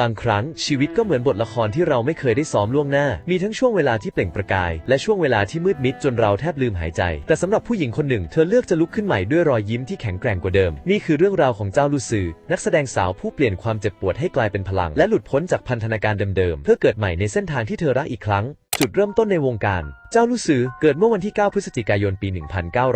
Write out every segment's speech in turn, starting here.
บางครั้งชีวิตก็เหมือนบทละครที่เราไม่เคยได้ซ้อมล่วงหน้า มีทั้งช่วงเวลาที่เปล่งประกาย และช่วงเวลาที่มืดมิดจนเราแทบลืมหายใจ แต่สำหรับผู้หญิงคนหนึ่ง เธอเลือกจะลุกขึ้นใหม่ด้วยรอยยิ้มที่แข็งแกร่งกว่าเดิม นี่คือเรื่องราวของเจ้าลูซือ นักแสดงสาวผู้เปลี่ยนความเจ็บปวดให้กลายเป็นพลัง และหลุดพ้นจากพันธนาการเดิมๆเพื่อเกิดใหม่ในเส้นทางที่เธอรักอีกครั้ง จุดเริ่มต้นในวงการ เจ้าลู่ซือเกิดเมื่อวันที่ 9 พฤศจิกายน ปี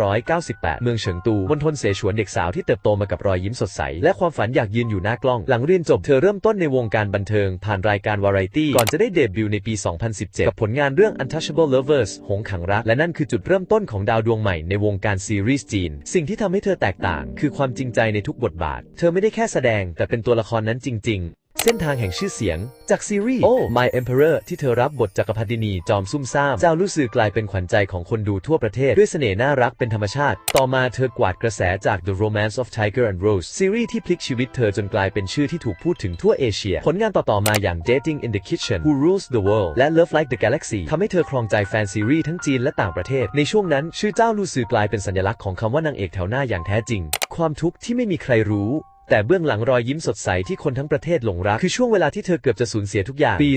1998 เมืองเฉิงตูมณฑลเสฉวนเด็กสาวที่เติบโตมากับรอยยิ้มสดใส และความฝันอยากยืนอยู่หน้ากล้อง หลังเรียนจบเธอเริ่มต้นในวงการบันเทิง ผ่านรายการวาไรตี้ ก่อนจะได้เดบิวต์ในปี 2017 กับผลงานเรื่อง Untouchable Lovers หงขังรัก และนั่นคือจุดเริ่มต้นของดาวดวงใหม่ในวงการซีรีส์จีน สิ่งที่ทำให้เธอแตกต่าง คือความจริงใจในทุกบทบาท เธอไม่ได้แค่แสดง แต่เป็นตัวละครนั้นจริง ๆ เส้นทางแห่งชื่อเสียง จากซีรีส์ Oh My Emperor ที่เธอรับบทจักรพรรดินีจอมซุ่มซ่าม เจ้าลู่ซือกลายเป็นขวัญใจของคนดูทั่วประเทศ ด้วยเสน่ห์น่ารักเป็นธรรมชาติ ต่อมาเธอกวาดกระแสจาก The Romance of Tiger and Rose ซีรีส์ที่พลิกชีวิตเธอจนกลายเป็นชื่อที่ถูกพูดถึงทั่วเอเชีย ผลงานต่อๆมาอย่าง Dating in the Kitchen Who Rules the World และ Love Like the Galaxy ทำให้เธอครองใจแฟนซีรีส์ทั้งจีนและต่างประเทศ ในช่วงนั้นชื่อเจ้าลู่ซือกลายเป็นสัญลักษณ์ของคำว่านางเอกแถวหน้าอย่างแท้จริง ความทุกข์ที่ไม่มีใครรู้ แต่เบื้องหลังรอยยิ้มสดใสที่คนทั้งประเทศหลงรัก คือช่วงเวลาที่เธอเกือบจะสูญเสียทุกอย่าง ปี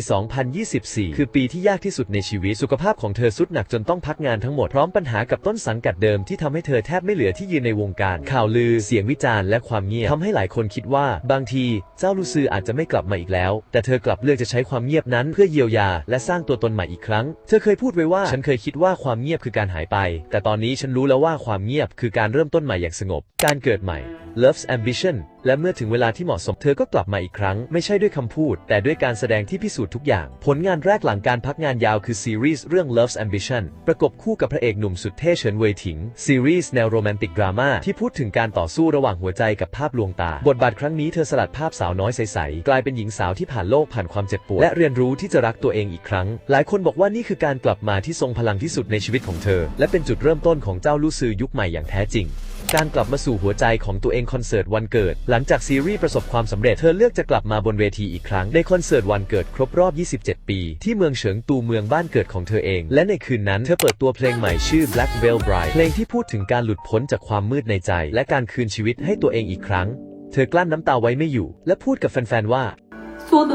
2024 คือปีที่ยากที่สุดในชีวิต สุขภาพของเธอสุดหนักจนต้องพักงานทั้งหมด พร้อมปัญหากับต้นสังกัดเดิมที่ทำให้เธอแทบไม่เหลือที่ยืนในวงการ ข่าวลือ เสียงวิจารณ์และความเงียบทำให้หลายคนคิดว่า บางทีเจ้าลูซืออาจจะไม่กลับมาอีกแล้ว แต่เธอกลับเลือกจะใช้ความเงียบนั้นเพื่อเยียวยา และสร้างตัวตนใหม่อีกครั้ง เธอเคยพูดไว้ว่า ฉันเคยคิดว่าความเงียบคือการหายไป แต่ตอนนี้ฉันรู้แล้วว่าความเงียบคือการเริ่มต้นใหม่อย่างสงบ การเกิดใหม่ Love's Ambition และเมื่อถึงเวลาที่เหมาะสมเธอก็กลับมาอีกครั้ง ไม่ใช่ด้วยคำพูด แต่ด้วยการแสดงที่พิสูจน์ทุกอย่าง ผลงานแรกหลังการพักงานยาวคือซีรีส์เรื่อง Love's Ambition ประกบคู่กับพระเอกหนุ่มสุดเท่เฉินเว่ยถิง ซีรีส์แนวโรแมนติกดราม่าที่พูดถึงการต่อสู้ระหว่างหัวใจกับภาพลวงตา บทบาทครั้งนี้เธอสลัดภาพสาวน้อยใสๆกลายเป็นหญิงสาวที่ผ่านโลกผ่านความเจ็บปวดและเรียนรู้ที่จะรักตัวเองอีกครั้ง หลายคนบอกว่านี่คือการกลับมาที่ทรงพลังที่สุดในชีวิตของเธอ และเป็นจุดเริ่มต้นของเจ้าลู่ซือยุคใหม่อย่างแท้จริง การกลับมาสู่หัวใจของตัวเองคอนเสิร์ตวันเกิด หลังจากซีรีส์ประสบความสำเร็จ เธอเลือกจะกลับมาบนเวทีอีกครั้ง ในคอนเสิร์ตวันเกิดครบรอบ 27 ปี ที่เมืองเฉิงตูเมืองบ้านเกิดของเธอเอง และในคืนนั้นเธอเปิดตัวเพลงใหม่ชื่อ Black Veil Bride เพลงที่พูดถึงการหลุดพ้นจากความมืดในใจ และการคืนชีวิตให้ตัวเองอีกครั้ง เธอกลั้นน้ำตาไว้ไม่อยู่ และพูดกับแฟนๆว่า 说的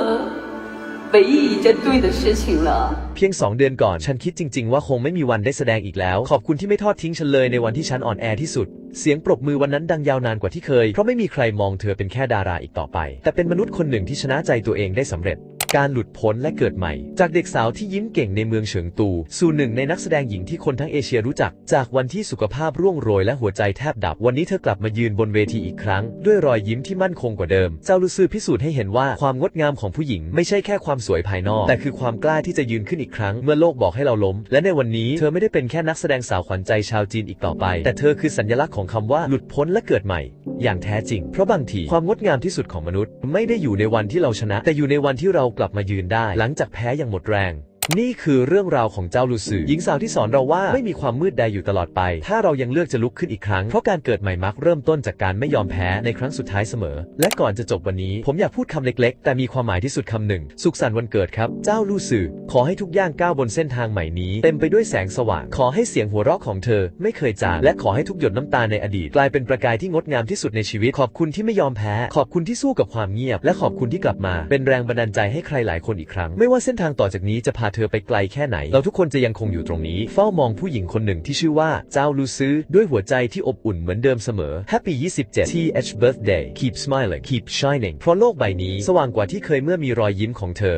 唯一一件对的事情了。 เพียง 2 เดือนก่อน ฉันคิดจริง ๆ ว่าคงไม่มีวันได้แสดงอีกแล้ว ขอบคุณที่ไม่ทอดทิ้งฉันเลยในวันที่ฉันอ่อนแอที่สุด เสียงปรบมือวันนั้นดังยาวนานกว่าที่เคย เพราะไม่มีใครมองเธอเป็นแค่ดาราอีกต่อไป แต่เป็นมนุษย์คนหนึ่งที่ชนะใจตัวเองได้สำเร็จ การหลุดพ้นและเกิดใหม่ จากเด็กสาวที่ยิ้มเก่งในเมืองเฉิงตู สู่หนึ่งในนักแสดงหญิงที่คนทั้งเอเชียรู้จัก จากวันที่สุขภาพร่วงโรยและหัวใจแทบดับ วันนี้เธอกลับมายืนบนเวทีอีกครั้ง ด้วยรอยยิ้มที่มั่นคงกว่าเดิม เจ้าลูซือพิสูจน์ให้เห็นว่าความงดงามของผู้หญิงไม่ใช่แค่ความสวยภายนอก แต่คือความกล้าที่จะยืนขึ้นอีกครั้ง เมื่อโลกบอกให้เราล้ม และในวันนี้เธอไม่ได้เป็นแค่นักแสดงสาวขวัญใจชาวจีนอีกต่อไป แต่เธอคือสัญลักษณ์ของคำว่าหลุดพ้นและเกิดใหม่ อย่างแท้จริง เพราะบางทีความงดงามที่สุดของมนุษย์ ไม่ได้อยู่ในวันที่เราชนะ แต่อยู่ในวันที่เรากลับมายืนได้ หลังจากแพ้อย่างหมดแรง นี่คือเรื่องราวของเจ้าลูซือหญิงสาวที่สอนเราว่าไม่มีความมืดใดอยู่ตลอดไป ถ้าเรายังเลือกจะลุกขึ้นอีกครั้ง เพราะการเกิดใหม่มักเริ่มต้นจากการไม่ยอมแพ้ในครั้งสุดท้ายเสมอ และก่อนจะจบวันนี้ ผมอยากพูดคำเล็กๆ แต่มีความหมายที่สุดคำหนึ่ง สุขสันต์วันเกิดครับ เจ้าลูซือขอให้ทุกย่างก้าวบนเส้นทางใหม่นี้ เต็มไปด้วยแสงสว่าง ขอให้เสียงหัวเราะของเธอ ไม่เคยจาง และขอให้ทุกหยดน้ำตาในอดีต กลายเป็นประกายที่งดงามที่สุดในชีวิต ขอบคุณที่ไม่ยอมแพ้ ขอบคุณที่สู้กับความเงียบ และขอบคุณที่กลับมา เป็นแรงบันดาลใจให้ใครหลายคนอีกครั้ง ไม่ว่าเส้นทางต่อจากนี้จะพาเธอไปไกลแค่ไหน เราทุกคนจะยังคงอยู่ตรงนี้ เฝ้ามองผู้หญิงคนหนึ่งที่ชื่อว่า เจ้าลูซือด้วยหัวใจที่อบอุ่นเหมือนเดิมเสมอ Happy 27 TH Birthday Keep smiling Keep shining เพราะโลกใบนี้ สว่างกว่าที่เคยเมื่อมีรอยยิ้มของเธอ